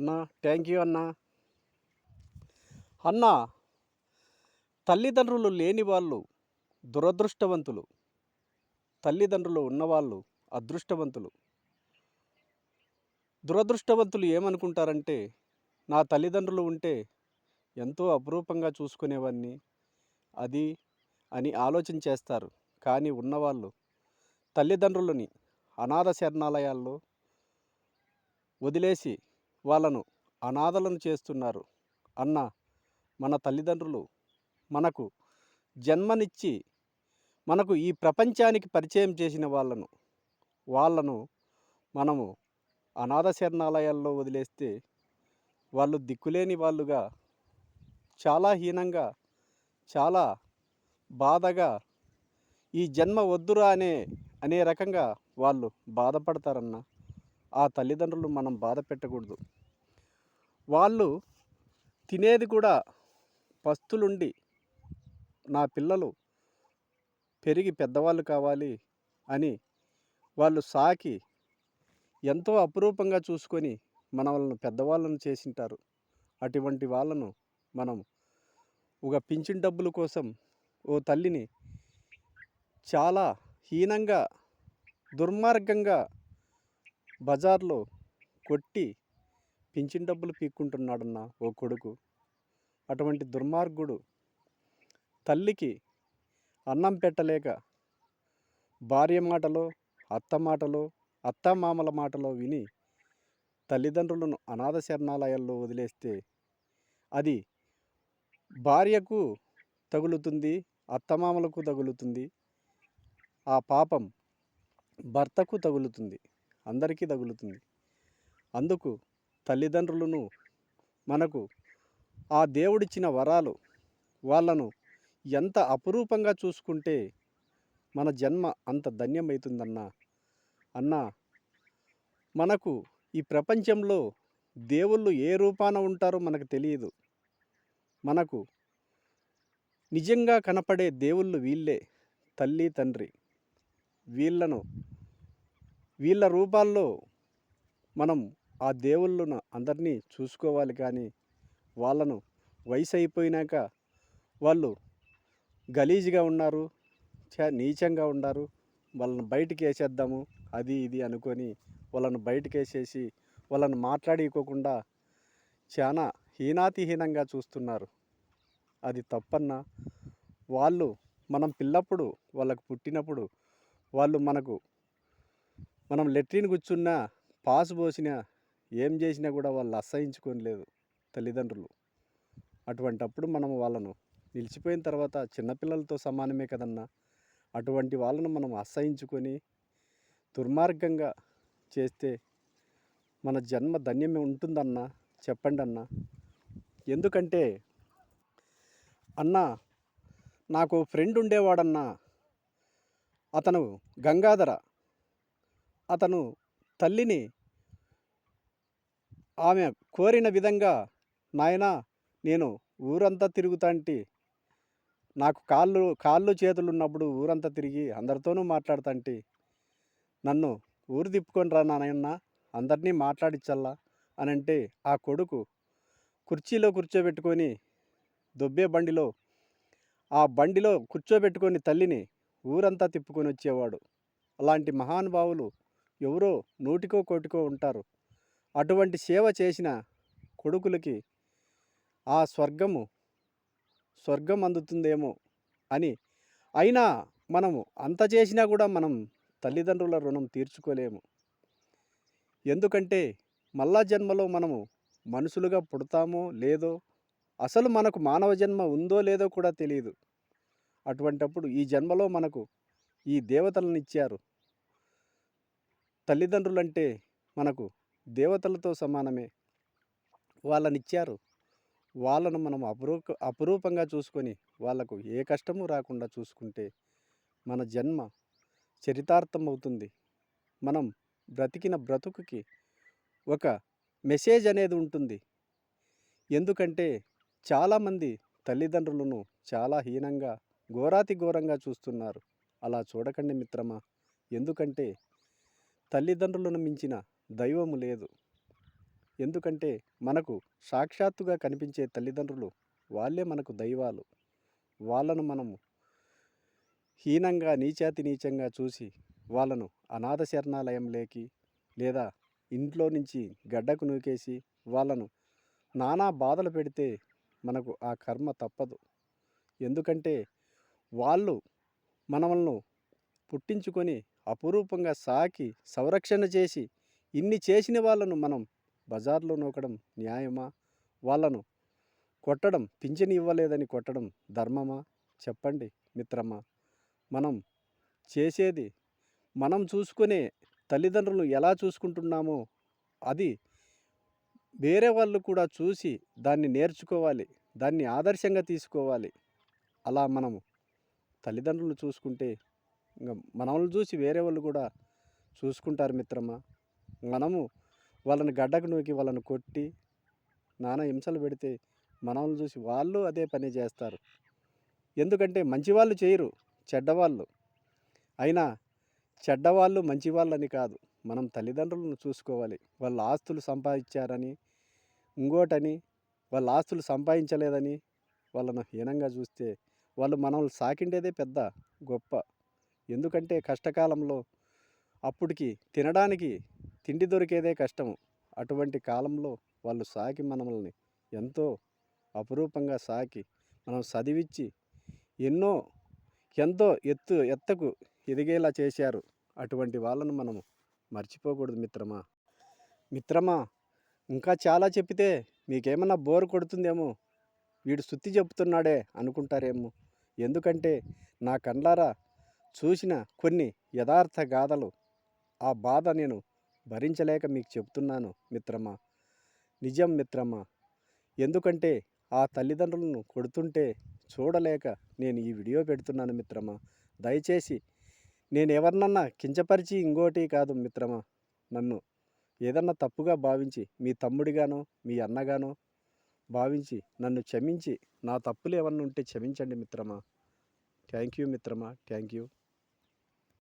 అన్నా thank you అన్నా. అన్నా తల్లిదండ్రులు లేని వాళ్ళు దురదృష్టవంతులు. తల్లిదండ్రులు ఉన్నవాళ్ళు అదృష్టవంతులు. దురదృష్టవంతులు ఏమనుకుంటారంటే నా తల్లిదండ్రులు ఉంటే ఎంతో అపురూపంగా చూసుకునేవాడిని అది అని ఆలోచన చేస్తారు కానీ ఉన్నవాళ్ళు తల్లిదండ్రులని అనాథ శరణాలయాల్లో వదిలేసి వాళ్ళను అనాథలను చేస్తున్నారు. అన్న మన తల్లిదండ్రులు మనకు జన్మనిచ్చి మనకు ఈ ప్రపంచానికి పరిచయం చేసిన వాళ్ళను వాళ్ళను మనము అనాథ శరణాలయాల్లో వదిలేస్తే వాళ్ళు దిక్కులేని వాళ్ళుగా చాలా హీనంగా చాలా బాధగా ఈ జన్మ వద్దురా అనే అనే రకంగా వాళ్ళు బాధపడతారన్నా ఆ తల్లిదండ్రులు మనం బాధ పెట్టకూడదు. వాళ్ళు తినేది కూడా పస్తులుండి నా పిల్లలు పెరిగి పెద్దవాళ్ళు కావాలి అని వాళ్ళు సాకి ఎంతో అపురూపంగా చూసుకొని మన వాళ్ళను పెద్దవాళ్ళను చేసింటారు. అటువంటి వాళ్ళను మనం ఒక పింఛన్ డబ్బుల కోసం ఓ తల్లిని చాలా హీనంగా దుర్మార్గంగా బజార్లో కొట్టి పింఛన్ డబ్బులు పీక్కుంటున్నాడన్న ఓ కొడుకు. అటువంటి దుర్మార్గుడు తల్లికి అన్నం పెట్టలేక భార్య మాటలో అత్త మాటలో అత్తమామల మాటలో విని తల్లిదండ్రులను అనాథ శరణాలయాల్లో వదిలేస్తే అది భార్యకు తగులుతుంది అత్తమామలకు తగులుతుంది ఆ పాపం భర్తకు తగులుతుంది. అందరికీ తగులుతుంది. అందుకు తల్లిదండ్రులను మనకు ఆ దేవుడిచ్చిన వరాలు వాళ్ళను ఎంత అపురూపంగా చూసుకుంటే మన జన్మ అంత ధన్యమవుతుందన్న అన్న మనకు ఈ ప్రపంచంలో దేవుళ్ళు ఏ రూపాన ఉంటారో మనకు తెలియదు. మనకు నిజంగా కనపడే దేవుళ్ళు వీళ్ళే తల్లి తండ్రి. వీళ్ళను వీళ్ళ రూపాల్లో మనం ఆ దేవుళ్ళను అందరినీ చూసుకోవాలి కానీ వాళ్ళను వయసు అయిపోయినాక వాళ్ళు గలీజ్గా ఉన్నారు చా నీచంగా ఉన్నారు వాళ్ళని బయటికి వేసేద్దాము అది ఇది అనుకొని వాళ్ళను బయటికి వేసేసి వాళ్ళని మాట్లాడుకోకుండా చాలా హీనాతిహీనంగా చూస్తున్నారు. అది తప్పన్న వాళ్ళు మనం పిల్లప్పుడు వాళ్ళకు పుట్టినప్పుడు వాళ్ళు మనకు మనం లెట్రిన్ కూర్చున్నా పాస్ పోసినా ఏం చేసినా కూడా వాళ్ళు అసహించుకొని లేదు తల్లిదండ్రులు. అటువంటప్పుడు మనం వాళ్ళను నిలిచిపోయిన తర్వాత చిన్నపిల్లలతో సమానమే కదన్నా అటువంటి వాళ్ళను మనం అసహించుకొని దుర్మార్గంగా చేస్తే మన జన్మ ధన్యమే ఉంటుందన్నా చెప్పండి అన్న. ఎందుకంటే అన్న నాకు ఫ్రెండ్ ఉండేవాడన్నా అతను గంగాధర. అతను తల్లిని ఆమె కోరిన విధంగా నాయన నేను ఊరంతా తిరుగుతాంటి నాకు కాళ్ళు కాళ్ళు చేతులు ఉన్నప్పుడు ఊరంతా తిరిగి అందరితోనూ మాట్లాడుతాంటి నన్ను ఊరు తిప్పుకొని రా నాయన అందరినీ మాట్లాడించల్లా అని అంటే ఆ కొడుకు కుర్చీలో కూర్చోబెట్టుకొని దొబ్బే బండిలో ఆ బండిలో కూర్చోబెట్టుకొని తల్లిని ఊరంతా తిప్పుకొని వచ్చేవాడు. అలాంటి మహానుభావులు ఎవరో నూటికో కోటికో ఉంటారు. అటువంటి సేవ చేసిన కొడుకులకి ఆ స్వర్గము స్వర్గం అందుతుందేమో అని. అయినా మనము అంత చేసినా కూడా మనం తల్లిదండ్రుల రుణం తీర్చుకోలేము. ఎందుకంటే మళ్ళా జన్మలో మనము మనుషులుగా పుడతామో లేదో అసలు మనకు మానవ జన్మ ఉందో లేదో కూడా తెలియదు అటువంటప్పుడు ఈ జన్మలో మనకు ఈ దేవతలను ఇచ్చారు. తల్లిదండ్రులంటే మనకు దేవతలతో సమానమే. వాళ్ళనిచ్చారు. వాళ్ళను మనం అపురూప అపురూపంగా చూసుకొని వాళ్ళకు ఏ కష్టము రాకుండా చూసుకుంటే మన జన్మ చరితార్థం అవుతుంది మనం బ్రతికిన బ్రతుకుకి ఒక మెసేజ్ అనేది ఉంటుంది. ఎందుకంటే చాలామంది తల్లిదండ్రులను చాలా హీనంగా ఘోరాతి ఘోరంగా చూస్తున్నారు. అలా చూడకండి మిత్రమా. ఎందుకంటే తల్లిదండ్రులను మించిన దైవము లేదు. ఎందుకంటే మనకు సాక్షాత్తుగా కనిపించే తల్లిదండ్రులు వాళ్ళే మనకు దైవాలు. వాళ్ళను మనము హీనంగా నీచాతి నీచంగా చూసి వాళ్ళను అనాథ శరణాలయంలోకి లేదా ఇంట్లో నుంచి గడ్డకు నూకేసి వాళ్ళను నానా బాధలు పెడితే మనకు ఆ కర్మ తప్పదు. ఎందుకంటే వాళ్ళు మనల్ని పుట్టించుకొని అపురూపంగా సాకి సంరక్షణ చేసి ఇన్ని చేసిన వాళ్ళను మనం బజార్లో నూకడం న్యాయమా? వాళ్ళను కొట్టడం పింఛని ఇవ్వలేదని కొట్టడం ధర్మమా? చెప్పండి మిత్రమా. మనం చేసేది మనం చూసుకునే తల్లిదండ్రులను ఎలా చూసుకుంటున్నామో అది వేరే వాళ్ళు కూడా చూసి దాన్ని నేర్చుకోవాలి దాన్ని ఆదర్శంగా తీసుకోవాలి. అలా మనము తల్లిదండ్రులను చూసుకుంటే ఇంకా మనల్ని చూసి వేరే వాళ్ళు కూడా చూసుకుంటారు మిత్రమా? మనము వాళ్ళని గడ్డకు నూకి వాళ్ళని కొట్టి నానా హింసలు పెడితే మనల్ని చూసి వాళ్ళు అదే పని చేస్తారు. ఎందుకంటే మంచివాళ్ళు చేయరు చెడ్డవాళ్ళు. అయినా చెడ్డవాళ్ళు మంచివాళ్ళని కాదు మనం తల్లిదండ్రులను చూసుకోవాలి. వాళ్ళ ఆస్తులు సంపాదించారని ఇంకోటని వాళ్ళ ఆస్తులు సంపాదించలేదని వాళ్ళను హీనంగా చూస్తే వాళ్ళు మనల్ని సాకిండేదే పెద్ద గొప్ప ఎందుకంటే కష్టకాలంలో అప్పటికి తినడానికి తిండి దొరికేదే కష్టము. అటువంటి కాలంలో వాళ్ళు సాకి మనల్ని ఎంతో అపురూపంగా సాకి మనం చదివించి ఎన్నో ఎంతో ఎత్తు ఎత్తకు ఎదిగేలా చేశారు. అటువంటి వాళ్ళను మనము మర్చిపోకూడదు మిత్రమా. మిత్రమా ఇంకా చాలా చెప్పితే మీకేమన్నా బోర్ కొడుతుందేమో? వీడు సుత్తి చెప్తున్నాడే అనుకుంటారేమో? ఎందుకంటే నా కండ్లారా చూసిన కొన్ని యథార్థ గాథలు. ఆ బాధ నేను భరించలేక మీకు చెప్తున్నాను మిత్రమా? నిజం మిత్రమా? ఎందుకంటే ఆ తల్లిదండ్రులను కొడుతుంటే చూడలేక నేను ఈ వీడియో పెడుతున్నాను మిత్రమా? దయచేసి నేను ఎవరినన్నా కించపరిచి ఇంకోటి కాదు మిత్రమా? నన్ను ఏదన్నా తప్పుగా భావించి మీ తమ్ముడిగానో మీ అన్నగానో భావించి నన్ను క్షమించి నా తప్పులు ఏమన్నా ఉంటే క్షమించండి మిత్రమా? థ్యాంక్ యూ మిత్రమా థ్యాంక్ యూ.